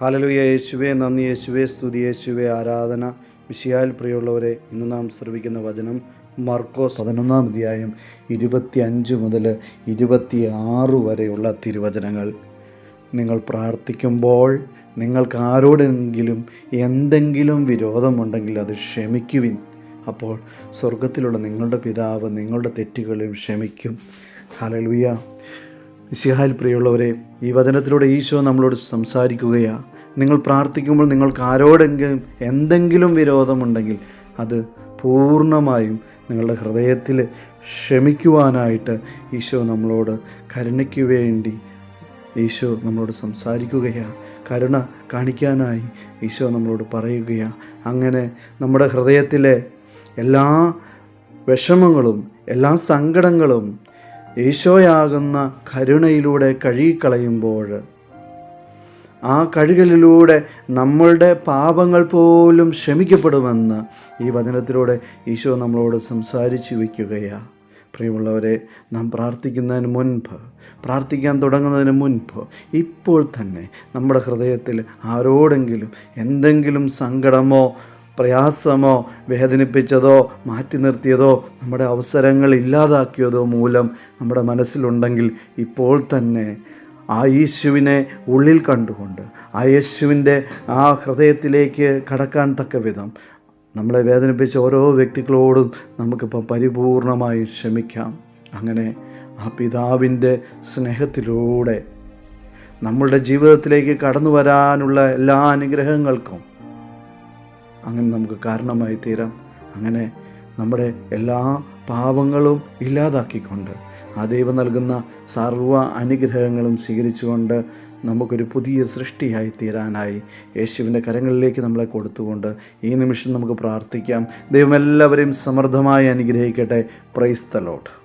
ഹാലലുയ യേശുവെ നന്ദി യേശുവെ സ്തുതി യേശുവെ ആരാധന വിഷയാൽ പ്രിയമുള്ളവരെ ഇന്ന് നാം ശ്രവിക്കുന്ന വചനം മർക്കോസ് പതിനൊന്നാം അധ്യായം ഇരുപത്തി അഞ്ച് മുതൽ ഇരുപത്തി ആറ് വരെയുള്ള തിരുവചനങ്ങൾ. നിങ്ങൾ പ്രാർത്ഥിക്കുമ്പോൾ നിങ്ങൾക്ക് ആരോടെങ്കിലും എന്തെങ്കിലും വിരോധമുണ്ടെങ്കിൽ അത് ക്ഷമിക്കുവിൻ. അപ്പോൾ സ്വർഗത്തിലുള്ള നിങ്ങളുടെ പിതാവ് നിങ്ങളുടെ തെറ്റുകളും ക്ഷമിക്കും. ഹലലുയ. വിശിഹാൽ പ്രിയമുള്ളവരെ ഈ വചനത്തിലൂടെ ഈശോ നമ്മളോട് സംസാരിക്കുകയാ. നിങ്ങൾ പ്രാർത്ഥിക്കുമ്പോൾ നിങ്ങൾക്ക് ആരോടെങ്കിലും എന്തെങ്കിലും വിരോധമുണ്ടെങ്കിൽ അത് പൂർണമായും നിങ്ങളുടെ ഹൃദയത്തിൽ ക്ഷമിക്കുവാനായിട്ട് ഈശോ നമ്മളോട് കരുണയ്ക്ക് വേണ്ടി ഈശോ നമ്മളോട് സംസാരിക്കുകയാണ് കരുണ കാണിക്കാനായി ഈശോ നമ്മളോട് പറയുകയാണ് അങ്ങനെ നമ്മുടെ ഹൃദയത്തിലെ എല്ലാ വിഷമങ്ങളും എല്ലാ സങ്കടങ്ങളും ഈശോയാകുന്ന കരുണയിലൂടെ കഴുകിക്കളയുമ്പോൾ ആ കഴുകലിലൂടെ നമ്മളുടെ പാപങ്ങൾ പോലും ക്ഷമിക്കപ്പെടുമെന്ന് ഈ വചനത്തിലൂടെ ഈശോ നമ്മളോട് സംസാരിച്ചു വയ്ക്കുകയാണ് പ്രിയമുള്ളവരെ നാം പ്രാർത്ഥിക്കുന്നതിന് മുൻപ് പ്രാർത്ഥിക്കാൻ തുടങ്ങുന്നതിന് മുൻപ് ഇപ്പോൾ തന്നെ നമ്മുടെ ഹൃദയത്തിൽ ആരോടെങ്കിലും എന്തെങ്കിലും സങ്കടമോ പ്രയാസമോ വേദനിപ്പിച്ചതോ മാറ്റി നിർത്തിയതോ നമ്മുടെ അവസരങ്ങൾ ഇല്ലാതാക്കിയതോ മൂലം നമ്മുടെ മനസ്സിലുണ്ടെങ്കിൽ ഇപ്പോൾ തന്നെ ആ യേശുവിനെ ഉള്ളിൽ കണ്ടുകൊണ്ട് ആ യേശുവിന്റെ ആ ഹൃദയത്തിലേക്ക് കടക്കാൻ തക്ക വിധം നമ്മളെ വേദനിപ്പിച്ച ഓരോ വ്യക്തികളോടും നമുക്കിപ്പോൾ പരിപൂർണമായി ക്ഷമിക്കാം. അങ്ങനെ ആ പിതാവിന്റെ സ്നേഹത്തിലൂടെ നമ്മളുടെ ജീവിതത്തിലേക്ക് കടന്നു വരാനുള്ള എല്ലാ അനുഗ്രഹങ്ങൾക്കും അങ്ങനെ നമുക്ക് കാരണമായി തീരാം. അങ്ങനെ നമ്മുടെ എല്ലാ പാവങ്ങളും ഇല്ലാതാക്കിക്കൊണ്ട് ആ ദൈവം നൽകുന്ന സർവ അനുഗ്രഹങ്ങളും സ്വീകരിച്ചുകൊണ്ട് നമുക്കൊരു പുതിയ സൃഷ്ടിയായി തീരാനായി യേശുവിന്റെ കരങ്ങളിലേക്ക് നമ്മളെ കൊടുത്തുകൊണ്ട് ഈ നിമിഷം നമുക്ക് പ്രാർത്ഥിക്കാം. ദൈവം എല്ലാവരെയും സമൃദ്ധമായി അനുഗ്രഹിക്കട്ടെ. പ്രൈസ് തലോട്ട്